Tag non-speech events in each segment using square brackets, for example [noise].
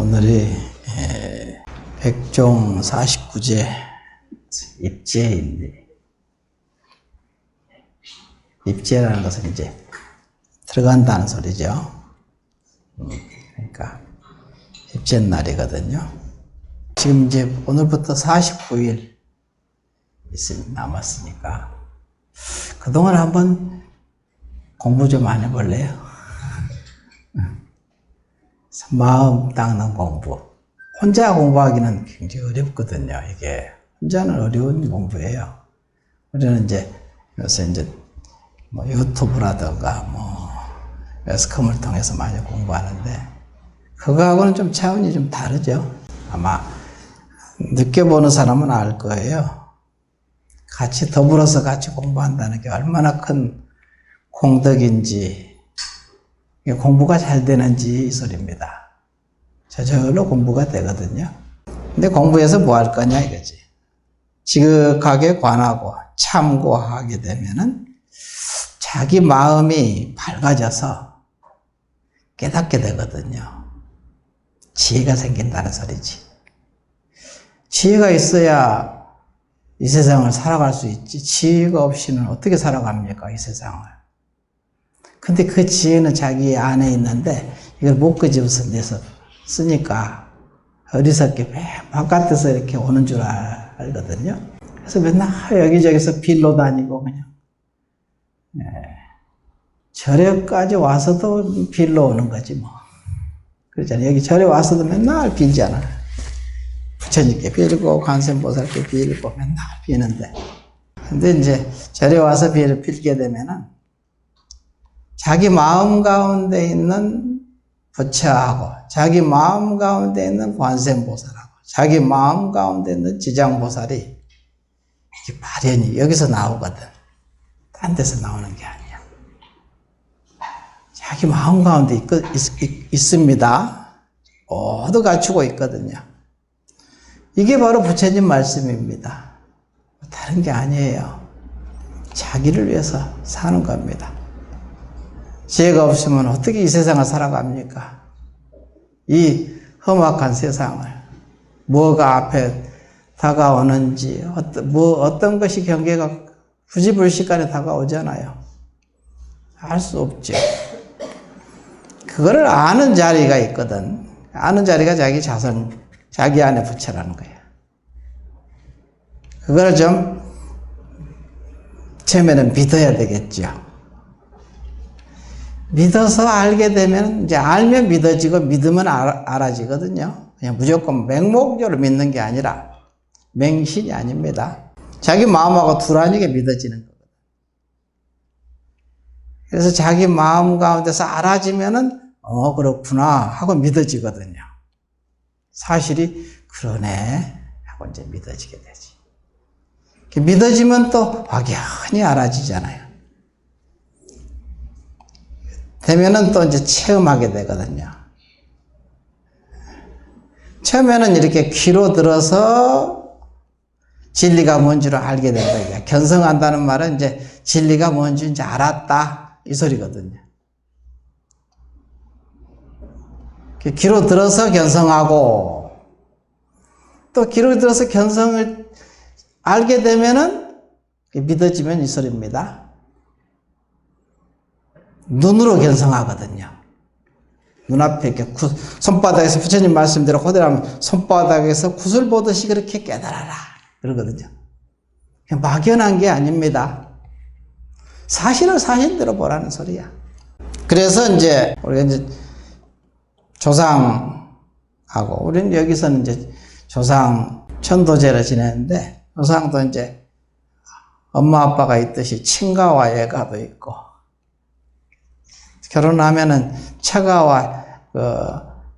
오늘이 에, 백종 49제 입제인데 입제라는 것은 이제 들어간다는 소리죠. 음, 그러니까 입제 날이거든요. 지금 이제 오늘부터 49일 있으면 남았으니까 그동안 한번 공부 좀 안 해볼래요? 마음 닦는 공부. 혼자 공부하기는 굉장히 어렵거든요, 이게. 혼자는 어려운 공부예요. 우리는 이제 요새 이제 뭐 유튜브라든가 뭐 매스컴을 통해서 많이 공부하는데 그거하고는 좀 차원이 좀 다르죠. 아마 느껴보는 사람은 알 거예요. 같이 더불어서 같이 공부한다는 게 얼마나 큰 공덕인지 공부가 잘 되는지 이 소리입니다. 저절로 공부가 되거든요. 근데 공부해서 뭐 할 거냐 이거지. 지극하게 관하고 참고하게 되면은 자기 마음이 밝아져서 깨닫게 되거든요. 지혜가 생긴다는 소리지. 지혜가 있어야 이 세상을 살아갈 수 있지. 지혜가 없이는 어떻게 살아갑니까, 이 세상을. 근데 그 지혜는 자기 안에 있는데 이걸 못 끄집어서 내서 쓰니까 어리석게 맨 바깥에서 이렇게 오는 줄 알- 알거든요. 그래서 맨날 여기저기서 빌로 다니고 그냥 예. 절에까지 와서도 빌로 오는 거지 뭐. 그렇잖아요. 여기 절에 와서도 맨날 빌잖아. 부처님께 빌고 관세음보살께 빌고 맨날 비는데 근데 이제 절에 와서 빌, 빌게 되면은 자기 마음 가운데 있는 부처하고 자기 마음 가운데 있는 관세음보살하고 자기 마음 가운데 있는 지장보살이 이게 발현이 여기서 나오거든. 딴 데서 나오는 게 아니야. 자기 마음 가운데 있, 있, 있습니다. 모두 갖추고 있거든요. 이게 바로 부처님 말씀입니다. 다른 게 아니에요. 자기를 위해서 사는 겁니다. 지혜가 없으면 어떻게 이 세상을 살아갑니까? 이 험악한 세상을 뭐가 앞에 다가오는지 어떤 뭐 어떤 것이 경계가 부지불식간에 다가오잖아요. 알 수 없죠. 그거를 아는 자리가 있거든. 아는 자리가 자기 자선, 자기 안에 부처라는 거야. 그거를 좀 처음에는 믿어야 되겠죠. 믿어서 알게 되면 이제 알면 믿어지고 믿으면 알, 알아지거든요. 그냥 무조건 맹목적으로 믿는 게 아니라 맹신이 아닙니다. 자기 마음하고 두라니게 믿어지는 거거든. 그래서 자기 마음 가운데서 알아지면은 어 그렇구나 하고 믿어지거든요. 사실이 그러네 하고 이제 믿어지게 되지. 믿어지면 또 확연히 알아지잖아요. 되면은 또 이제 체험하게 되거든요. 처음에는 이렇게 귀로 들어서 진리가 뭔지를 알게 된다. 견성한다는 말은 이제 진리가 뭔지 이제 알았다. 이 소리거든요. 귀로 들어서 견성하고 또 귀로 들어서 견성을 알게 되면은 믿어지면 이 소리입니다. 눈으로 견성하거든요. 눈앞에 이렇게 구, 손바닥에서 부처님 말씀대로 호대하면 손바닥에서 구슬 보듯이 그렇게 깨달아라. 그러거든요. 막연한 게 아닙니다. 사실을 사실대로 보라는 소리야. 그래서 이제 우리가 이제 조상하고 우리는 여기서는 이제 조상 천도제를 지내는데 조상도 이제 엄마 아빠가 있듯이 친가와 예가도 있고 결혼하면은 처가와 그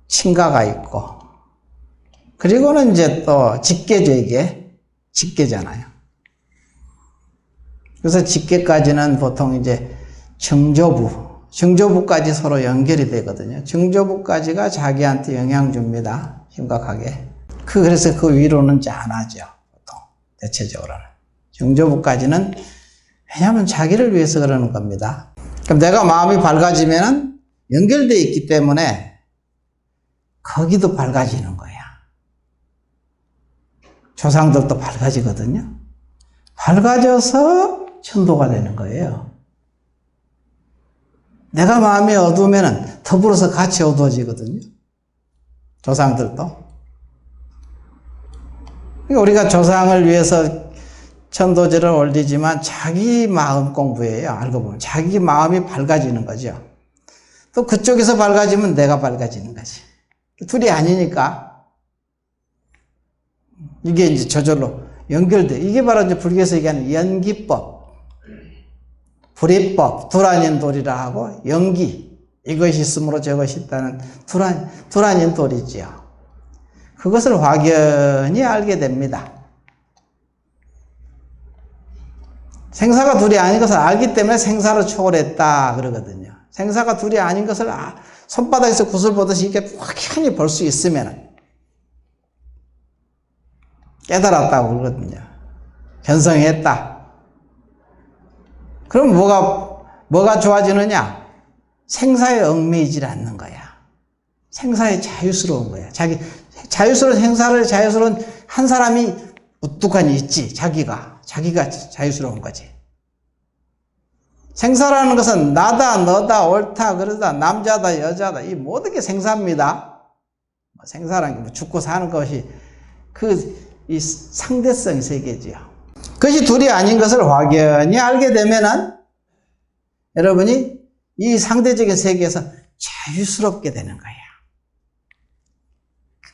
친가가 있고 그리고는 이제 또 직계죠 이게 직계잖아요. 그래서 직계까지는 보통 이제 정조부 정조부까지 서로 연결이 되거든요. 정조부까지가 자기한테 영향 줍니다. 심각하게. 그 그래서 그 위로는 안 하죠. 보통 대체적으로는 정조부까지는 왜냐하면 자기를 위해서 그러는 겁니다. 그럼 내가 마음이 밝아지면은 연결되어 있기 때문에 거기도 밝아지는 거야. 조상들도 밝아지거든요. 밝아져서 천도가 되는 거예요. 내가 마음이 어두우면 더불어서 같이 어두워지거든요. 조상들도. 그러니까 우리가 조상을 위해서 천도제를 올리지만 자기 마음 공부예요. 알고 보면. 자기 마음이 밝아지는 거죠. 또 그쪽에서 밝아지면 내가 밝아지는 거지. 둘이 아니니까. 이게 이제 저절로 연결돼. 이게 바로 이제 불교에서 얘기하는 연기법. 불이법, 둘 아닌 돌이라 하고, 연기. 이것이 있으므로 저것이 있다는 둘아, 둘아닌 돌이지요. 그것을 확연히 알게 됩니다. 생사가 둘이 아닌 것을 알기 때문에 생사를 초월했다 그러거든요. 생사가 둘이 아닌 것을 아, 손바닥에서 구슬 보듯이 이렇게 확연히 볼 수 있으면 깨달았다고 그러거든요. 견성했다. 그럼 뭐가 뭐가 좋아지느냐? 생사에 얽매이질 않는 거야. 생사에 자유스러운 거야. 자기 자유스러운 생사를 자유스러운 한 사람이 우뚝하니 있지. 자기가 자기가 자유스러운 거지. 생사라는 것은 나다, 너다, 옳다, 그러다, 남자다, 여자다, 이 모든 게 생사입니다. 뭐 생사라는 게 죽고 사는 것이 그 이 상대성 세계지요. 그것이 둘이 아닌 것을 확연히 알게 되면은 여러분이 이 상대적인 세계에서 자유스럽게 되는 거예요.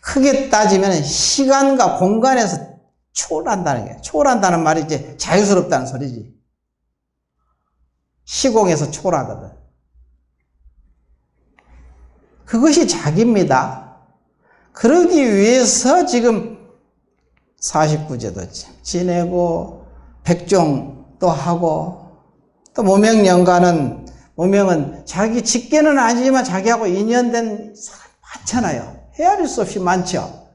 크게 따지면 시간과 공간에서 초월한다는 게 초월한다는 말이 이제 자유스럽다는 소리지. 시공에서 초월하거든. 그것이 자기입니다. 그러기 위해서 지금 49제도 지내고 백종도 하고 또 무명연가는 무명은 자기 직계는 아니지만 자기하고 인연된 사람 많잖아요. 헤아릴 수 없이 많죠.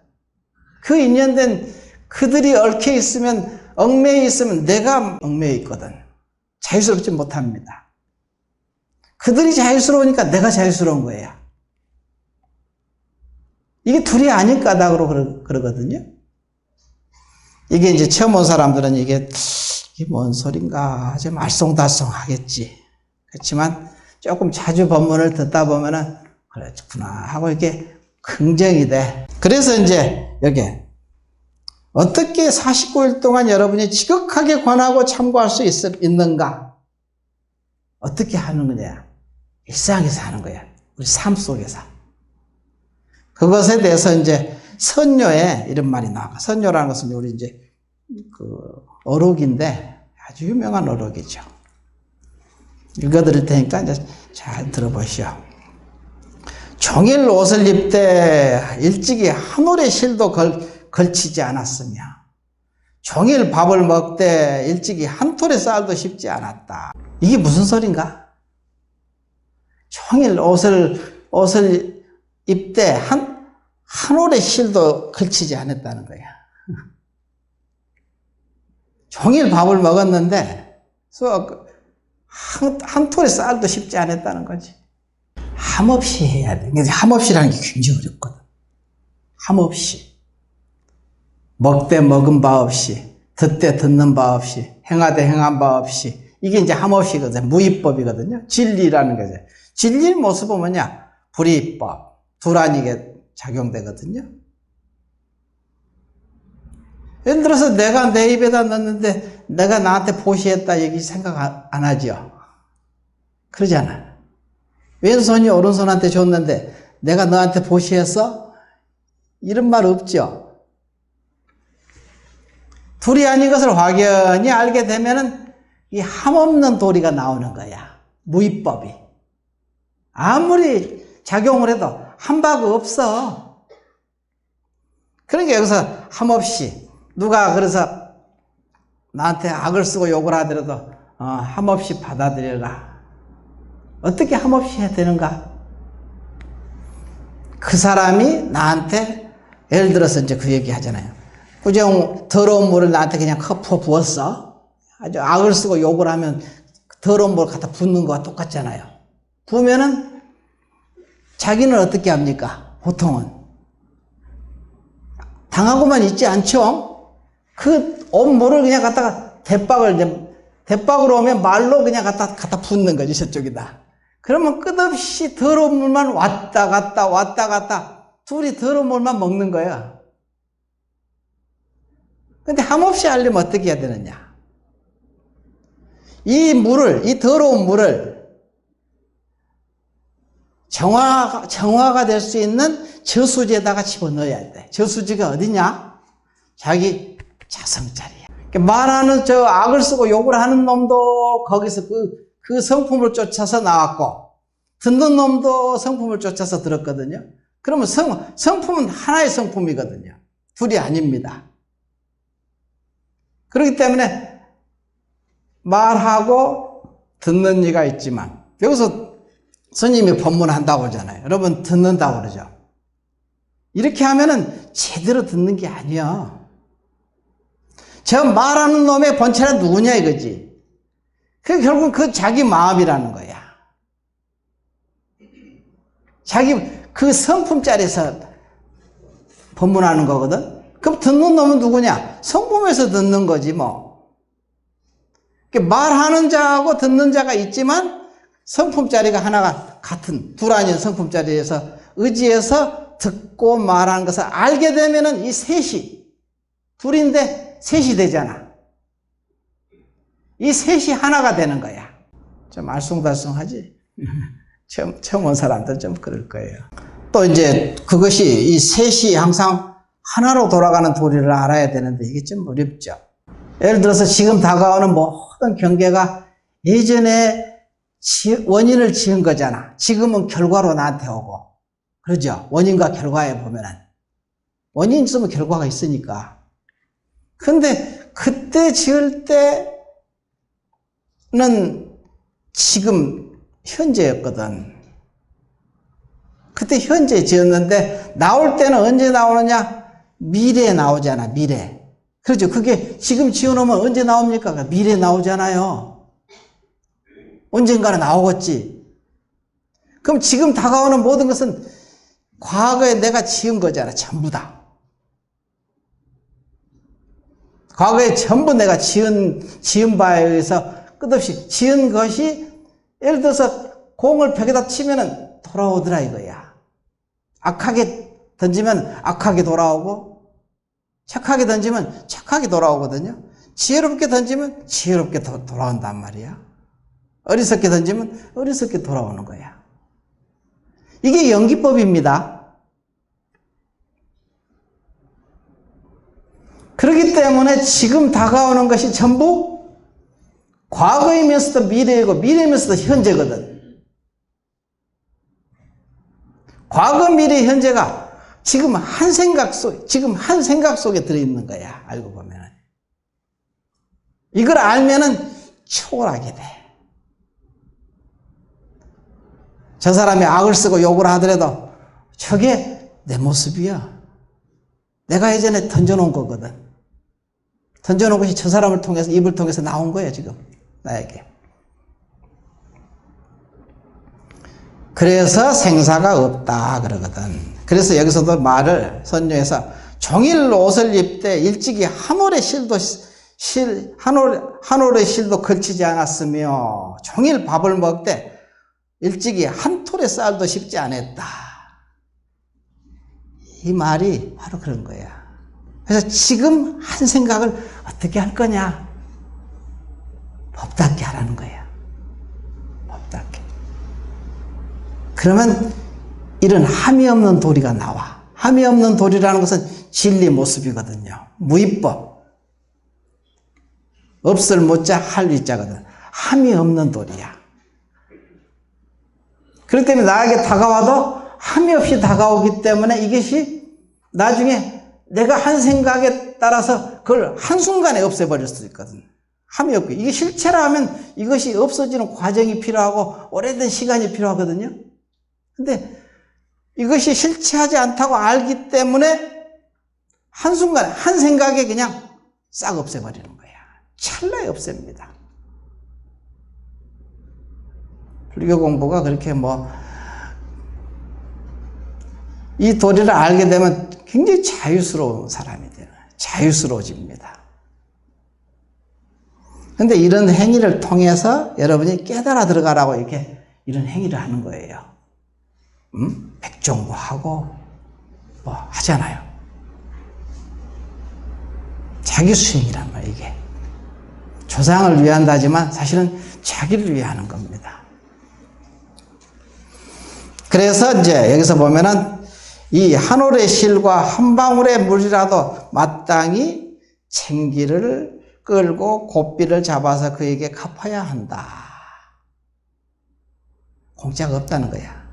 그 인연된 그들이 얽혀 있으면 얽매여 있으면 내가 얽매여 있거든. 자유스럽지 못합니다. 그들이 자유스러우니까 내가 자유스러운 거예요. 이게 둘이 아닐 까닭으로 그러 거든요. 이게 이제 처음 온 사람들은 이게, 이게 뭔 소린가, 좀 알쏭달쏭 하겠지. 그렇지만 조금 자주 법문을 듣다 보면은, 그렇구나 하고 이렇게 긍정이 돼. 그래서 이제 여기, 어떻게 49일 동안 여러분이 지극하게 권하고 참고할 수 있, 있는가? 어떻게 하는 거냐? 일상에서 하는 거야. 우리 삶 속에서. 그것에 대해서 이제 선녀에 이런 말이 나와. 선녀라는 것은 우리 이제 그 어록인데 아주 유명한 어록이죠. 읽어드릴 테니까 이제 잘 들어보시오. 종일 옷을 입되 일찍이 한 올의 실도 걸, 걸치지 않았으며 종일 밥을 먹되 일찍이 한 톨의 쌀도 씹지 않았다. 이게 무슨 소린가? 종일 옷을 옷을 입되 한 한 올의 실도 걸치지 않았다는 거야. [laughs] 종일 밥을 먹었는데 한, 한 톨의 쌀도 씹지 않았다는 거지. 함없이 해야 돼. 함없이라는 게 굉장히 어렵거든. 함없이. 먹되 먹은 바 없이, 듣되 듣는 바 없이, 행하되 행한 바 없이. 이게 이제 함없이거든. 무위법이거든요. 진리라는 거죠. 진리의 모습은 뭐냐? 불이법. 두란이게 작용되거든요. 예를 들어서 내가 내 입에다 넣는데 내가 나한테 보시했다 얘기 생각 안 하죠. 그러잖아. 왼손이 오른손한테 줬는데 내가 너한테 보시했어? 이런 말 없죠. 둘이 아닌 것을 확연히 알게 되면은 이 함없는 도리가 나오는 거야. 무위법이. 아무리 작용을 해도 한 바가 없어. 그러니까 여기서 함없이 누가 그래서 나한테 악을 쓰고 욕을 하더라도 어, 함없이 받아들여라. 어떻게 함없이 해야 되는가? 그 사람이 나한테 예를 들어서 이제 그 얘기 하잖아요. 부정 더러운 물을 나한테 그냥 커프 부었어. 아주 악을 쓰고 욕을 하면 더러운 물 갖다 붓는 거와 똑같잖아요. 부으면은 자기는 어떻게 합니까? 보통은 당하고만 있지 않죠? 그온 물을 그냥 갖다가 대박을, 이제 대박으로 오면 말로 그냥 갖다, 갖다 붓는 거지, 저쪽이다. 그러면 끝없이 더러운 물만 왔다 갔다 왔다 갔다 둘이 더러운 물만 먹는 거야. 근데 함없이 알려면 어떻게 해야 되느냐? 이 물을, 이 더러운 물을 정화, 정화가 될 수 있는 저수지에다가 집어넣어야 돼. 저수지가 어디냐? 자기 자성자리야. 그러니까 말하는 저 악을 쓰고 욕을 하는 놈도 거기서 그, 그 성품을 쫓아서 나왔고, 듣는 놈도 성품을 쫓아서 들었거든요. 그러면 성, 성품은 하나의 성품이거든요. 둘이 아닙니다. 그렇기 때문에 말하고 듣는 이가 있지만, 여기서 스님이 법문한다고 하잖아요. 여러분 듣는다고 그러죠. 이렇게 하면은 제대로 듣는 게 아니야. 저 말하는 놈의 본체는 누구냐 이거지. 그 결국 그 자기 마음이라는 거야. 자기 그 성품짜리에서 법문하는 거거든. 그럼 듣는 놈은 누구냐? 성품에서 듣는 거지 뭐. 말하는 자하고 듣는 자가 있지만 성품짜리가 하나가 같은 둘 아닌 성품짜리에서 의지해서 듣고 말하는 것을 알게 되면은 이 셋이 둘인데 셋이 되잖아. 이 셋이 하나가 되는 거야. 좀 알쏭달쏭하지? [laughs] 처음, 처음 온 사람들 좀 그럴 거예요. 또 이제 그것이 이 셋이 항상 하나로 돌아가는 도리를 알아야 되는데 이게 좀 어렵죠. 예를 들어서 지금 다가오는 모든 경계가 예전에 지- 원인을 지은 거잖아. 지금은 결과로 나한테 오고. 그러죠? 원인과 결과에 보면은. 원인 있으면 결과가 있으니까. 근데 그때 지을 때는 지금 현재였거든. 그때 현재 지었는데 나올 때는 언제 나오느냐? 미래에 나오잖아, 미래. 그렇죠. 그게 지금 지어놓으면 언제 나옵니까? 미래에 나오잖아요. 언젠가는 나오겠지. 그럼 지금 다가오는 모든 것은 과거에 내가 지은 거잖아, 전부 다. 과거에 전부 내가 지은, 지은 바에 의해서 끝없이 지은 것이 예를 들어서 공을 벽에다 치면은 돌아오더라 이거야. 악하게 던지면 악하게 돌아오고, 착하게 던지면 착하게 돌아오거든요. 지혜롭게 던지면 지혜롭게 도- 돌아온단 말이야. 어리석게 던지면 어리석게 돌아오는 거야. 이게 연기법입니다. 그렇기 때문에 지금 다가오는 것이 전부 과거이면서도 미래이고 미래이면서도 현재거든. 과거, 미래, 현재가 지금 한 생각 속, 지금 한 생각 속에 들어있는 거야. 알고 보면은. 이걸 알면은 초월하게 돼. 저 사람이 악을 쓰고 욕을 하더라도 저게 내 모습이야. 내가 예전에 던져놓은 거거든. 던져놓은 것이 저 사람을 통해서, 입을 통해서 나온 거야, 지금. 나에게. 그래서 생사가 없다, 그러거든. 그래서 여기서도 말을 선녀해서 종일 옷을 입되 일찍이 한 올의 실도, 실, 한 올, 한 올의 실도 걸치지 않았으며 종일 밥을 먹되 일찍이 한 톨의 쌀도 씹지 않았다. 이 말이 바로 그런 거야. 그래서 지금 한 생각을 어떻게 할 거냐? 법답게 하라는 거야. 법답게. 그러면 이런 함이 없는 도리가 나와. 함이 없는 도리라는 것은 진리 모습이거든요. 무위법. 없을 못자 할 위자거든. 함이 없는 도리야. 그렇기 때문에 나에게 다가와도 함이 없이 다가오기 때문에 이것이 나중에 내가 한 생각에 따라서 그걸 한순간에 없애버릴 수 있거든. 함이 없고. 이게 실체라 하면 이것이 없어지는 과정이 필요하고 오래된 시간이 필요하거든요. 근데 이것이 실체하지 않다고 알기 때문에 한순간에, 한 생각에 그냥 싹 없애버리는 거야. 찰나에 없앱니다. 불교 공부가 그렇게 뭐, 이 도리를 알게 되면 굉장히 자유스러운 사람이 되는. 자유스러워집니다. 근데 이런 행위를 통해서 여러분이 깨달아 들어가라고 이렇게 이런 행위를 하는 거예요. 음? 백종부하고 뭐 하잖아요. 자기 수행이란 말이에요, 이게. 조상을 위한다지만 사실은 자기를 위하는 겁니다. 그래서 이제 여기서 보면은 이 한 올의 실과 한 방울의 물이라도 마땅히 챙기를 끌고 고삐를 잡아서 그에게 갚아야 한다. 공짜가 없다는 거야.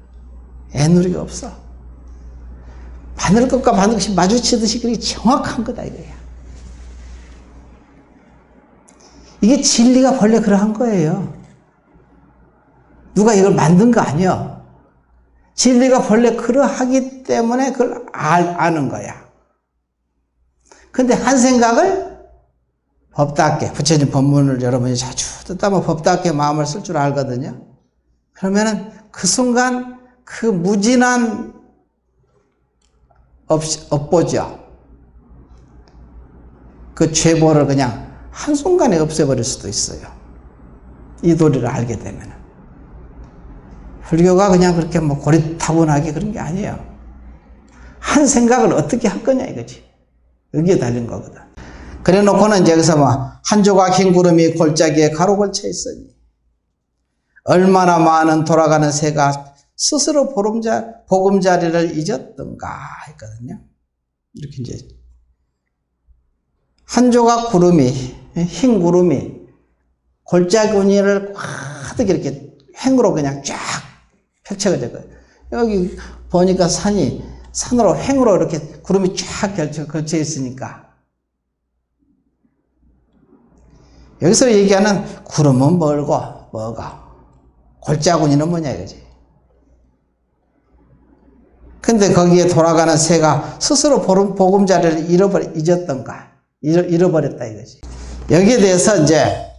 애누리가 없어. 바늘 것과 바늘 것이 마주치듯이 그게 정확한 거다 이거야. 이게 진리가 본래 그러한 거예요. 누가 이걸 만든 거 아니야. 진리가 본래 그러하기 때문에 그걸 알, 아는 거야. 근데 한 생각을 법답게, 부처님 법문을 여러분이 자주 듣다 보면 법답게 마음을 쓸 줄 알거든요. 그러면은 그 순간 그 무진한 업, 업보죠. 그 죄보를 그냥 한순간에 없애버릴 수도 있어요. 이 도리를 알게 되면. 불교가 그냥 그렇게 뭐 고리타분하게 그런 게 아니에요. 한 생각을 어떻게 할 거냐 이거지. 여기에 달린 거거든. 그래 놓고는 이제 여기서 뭐, 한 조각 흰 구름이 골짜기에 가로 걸쳐 있으니, 얼마나 많은 돌아가는 새가 스스로 보름자, 보금자리를 잊었던가 했거든요. 이렇게 이제, 한 조각 구름이, 흰 구름이 골짜기를 가득 이렇게 횡으로 그냥 쫙 펼쳐져 거예요. 여기 보니까 산이, 산으로 횡으로 이렇게 구름이 쫙 걸쳐, 걸쳐 있으니까, 여기서 얘기하는 구름은 멀고 뭐가 골짜구니는 뭐냐 이거지. 근데 거기에 돌아가는 새가 스스로 보금자리를 잃어버려, 잊었던가. 잃어, 버렸다 이거지. 여기에 대해서 이제,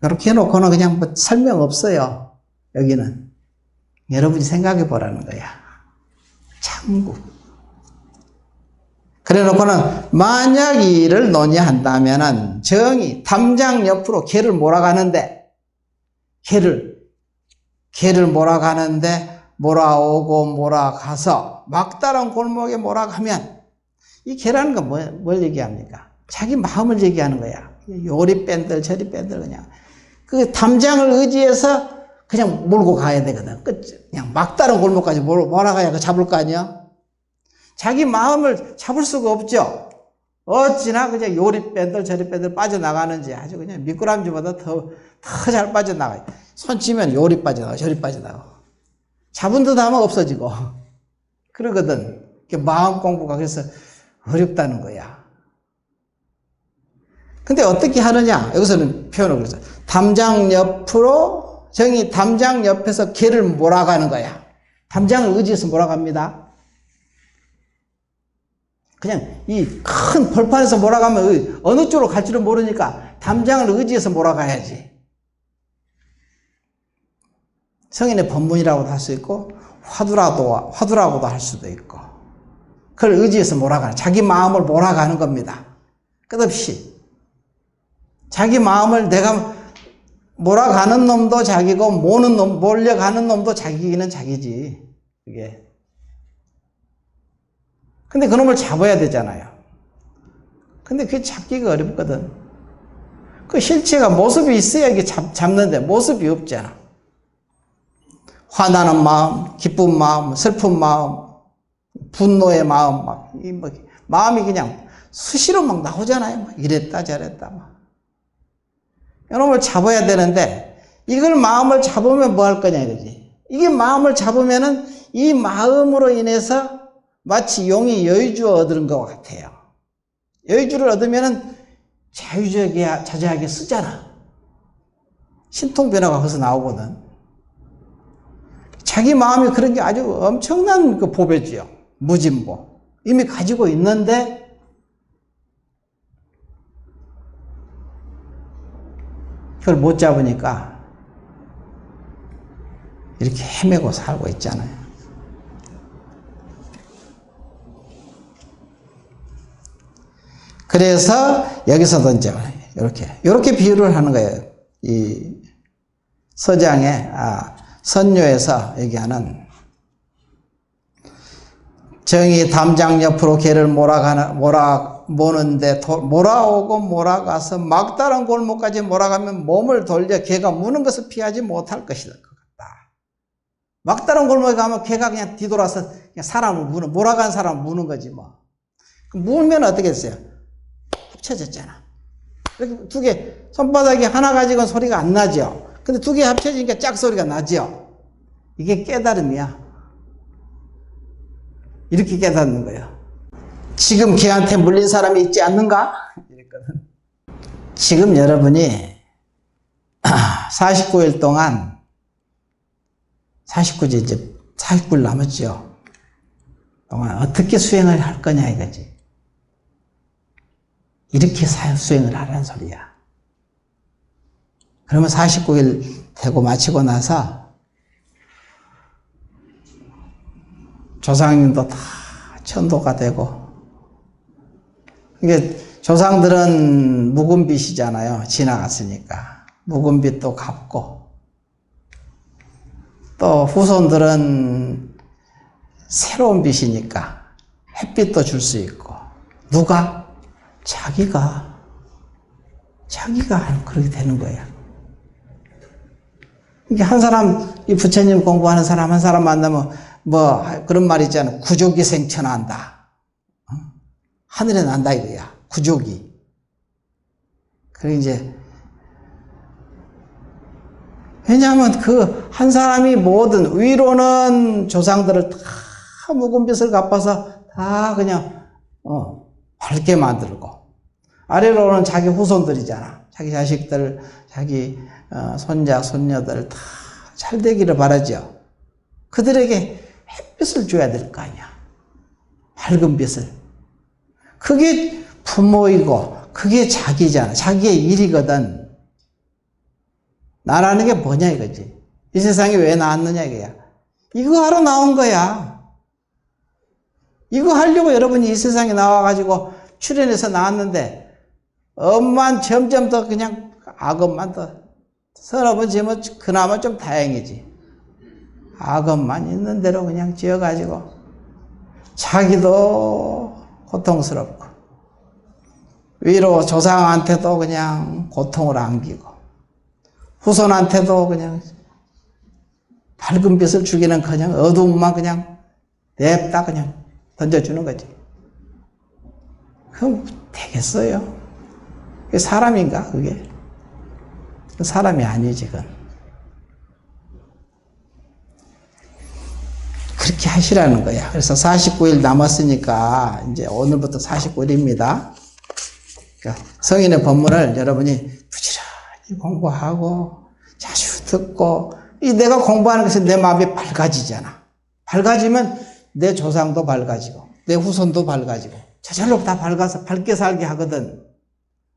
그렇게 해놓고는 그냥 뭐 설명 없어요. 여기는. 여러분이 생각해 보라는 거야. 참고. 그래 놓고는 만약 이 일을 논의한다면은 정이 담장 옆으로 개를 몰아가는데 개를 개를 몰아가는데 몰아오고 몰아가서 막다른 골목에 몰아가면 이건 뭘, 뭘 얘기합니까? 자기 마음을 얘기하는 거야. 요리 뺀들 저리 뺀들 그냥 그 담장을 의지해서 그냥 몰고 가야 되거든. 끝 그냥 막다른 골목까지 몰아가야 그 잡을 거 아니야? 자기 마음을 잡을 수가 없죠. 어찌나 그냥 요리 뺀들 저리 뺀들 빠져나가는지 아주 그냥 미꾸라지보다 더, 더 잘 빠져나가요. 손 치면 요리 빠져나가, 저리 빠져나가고. 잡은 듯 하면 없어지고. [laughs] 그러거든. 마음 공부가 그래서 어렵다는 거야. 근데 어떻게 하느냐? 여기서는 표현을 그래서 담장 옆으로 정이 담장 옆에서 개를 몰아가는 거야. 담장을 의지해서 몰아갑니다. 그냥 이 큰 벌판에서 몰아가면 어느 쪽으로 갈지를 모르니까 담장을 의지해서 몰아가야지. 성인의 법문이라고도 할 수 있고 화두라도 화두라고도 할 수도 있고 그걸 의지해서 몰아가는 자기 마음을 몰아가는 겁니다. 끝없이 자기 마음을 내가 몰아가는 놈도 자기고 모는 놈 몰려가는 놈도 자기는 자기지 그게 근데 그놈을 잡아야 되잖아요. 근데 그게 잡기가 어렵거든. 그 실체가 모습이 있어야 이게 잡, 잡는데 모습이 없잖아. 화나는 마음, 기쁜 마음, 슬픈 마음, 분노의 마음, 막, 이 뭐, 마음이 그냥 수시로 막 나오잖아요. 막 이랬다 저랬다 막. 이놈을 잡아야 되는데 이걸 마음을 잡으면 뭐 할 거냐 이거지. 이게 마음을 잡으면은 이 마음으로 인해서 마치 용이 여유주 얻은 것 같아요. 여유주를 얻으면은 자유자재하게 자제하게 쓰잖아. 신통 변화가 거기서 나오거든. 자기 마음이 그런 게 아주 엄청난 그 보배지요. 무진보. 이미 가지고 있는데 그걸 못 잡으니까 이렇게 헤매고 살고 있잖아요. 그래서 여기서도 이제 이렇게 이렇게 비유를 하는 거예요. 이 서장의 아, 선녀에서 얘기하는 정이 담장 옆으로 개를 몰아가는 몰아 모는데 도, 몰아오고 몰아가서 막다른 골목까지 몰아가면 몸을 돌려 개가 무는 것을 피하지 못할 것이다. 막다른 골목에 가면 개가 그냥 뒤돌아서 그냥 사람을 무는 몰아간 사람을 무는 거지 뭐. 그 물면 어떻게 됐어요? 합쳐졌잖아. 이렇게 두 개, 손바닥이 하나 가지고는 소리가 안 나죠. 근데 두 개 합쳐지니까 짝 소리가 나죠. 이게 깨달음이야. 이렇게 깨닫는 거예요. 지금 걔한테 물린 사람이 있지 않는가? 이랬거든. 지금 여러분이 49일 동안 49일 이제 49일 남았죠. 동안 어떻게 수행을 할 거냐 이거지. 이렇게 수행을 하라는 소리야. 그러면 49일 되고 마치고 나서 조상님도 다 천도가 되고. 이게 조상들은 묵은 빚이잖아요. 지나갔으니까. 묵은 빚도 갚고. 또 후손들은 새로운 빚이니까 햇빛도 줄 수 있고. 누가? 자기가. 자기가 그렇게 되는 거야. 이게 한 사람 이 부처님 공부하는 사람 한 사람 만나면 뭐 그런 말 있잖아. 구족이 생천한다. 어? 하늘에 난다 이거야. 구족이. 그리고 이제 왜냐하면 그 한 사람이 모든 위로는 조상들을 다 묵은 빚을 갚아서 다 그냥 어, 밝게 만들고 아래로는 자기 후손들이잖아. 자기 자식들, 자기 어, 손자, 손녀들 다 잘 되기를 바라죠. 그들에게 햇빛을 줘야 될 거 아니야. 밝은 빛을. 그게 부모이고, 그게 자기잖아. 자기의 일이거든. 나라는 게 뭐냐 이거지. 이 세상에 왜 나왔느냐 이거야. 이거 하러 나온 거야. 이거 하려고 여러분이 이 세상에 나와가지고 출연해서 나왔는데, 엄만 점점 더 그냥 악업만 더 서러분 지면 그나마 좀 다행이지. 악업만 있는 대로 그냥 지어가지고 자기도 고통스럽고 위로 조상한테도 그냥 고통을 안기고 후손한테도 그냥 밝은 빛을 주기는 그냥 어두움만 그냥 냅다 그냥 던져주는 거지. 그럼 되겠어요? 그게 사람인가, 그게? 사람이 아니지, 그건. 그렇게 하시라는 거야. 그래서 49일 남았으니까, 이제 오늘부터 49일입니다. 그러니까 성인의 법문을 여러분이 부지런히 공부하고, 자주 듣고, 이 내가 공부하는 것이 내 마음이 밝아지잖아. 밝아지면 내 조상도 밝아지고, 내 후손도 밝아지고, 저절로 다 밝아서 밝게 살게 하거든.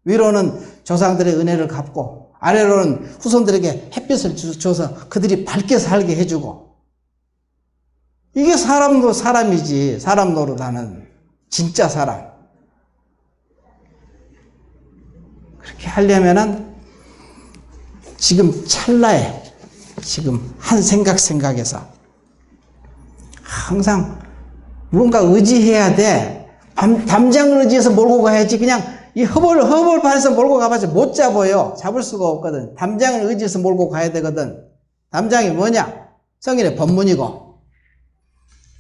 위로는 조상들의 은혜를 갚고, 아래로는 후손들에게 햇빛을 줘서 그들이 밝게 살게 해주고, 이게 사람도 사람이지, 사람 노릇하는 진짜 사람. 그렇게 하려면은 지금 찰나에, 지금 한 생각 생각에서 항상 뭔가 의지해야 돼. 담장을 의지해서 몰고 가야지. 그냥 이 허벌, 허벌판에서 몰고 가봐서 못 잡아요. 잡을 수가 없거든. 담장을 의지해서 몰고 가야 되거든. 담장이 뭐냐? 성인의 법문이고,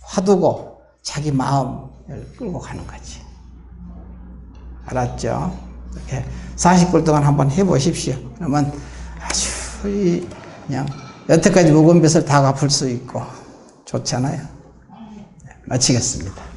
화두고, 자기 마음을 끌고 가는 거지. 알았죠? 이렇게 40불 동안 한번 해보십시오. 그러면 아주 이 그냥 여태까지 묵은 빚을 다 갚을 수 있고 좋잖아요. 마치겠습니다.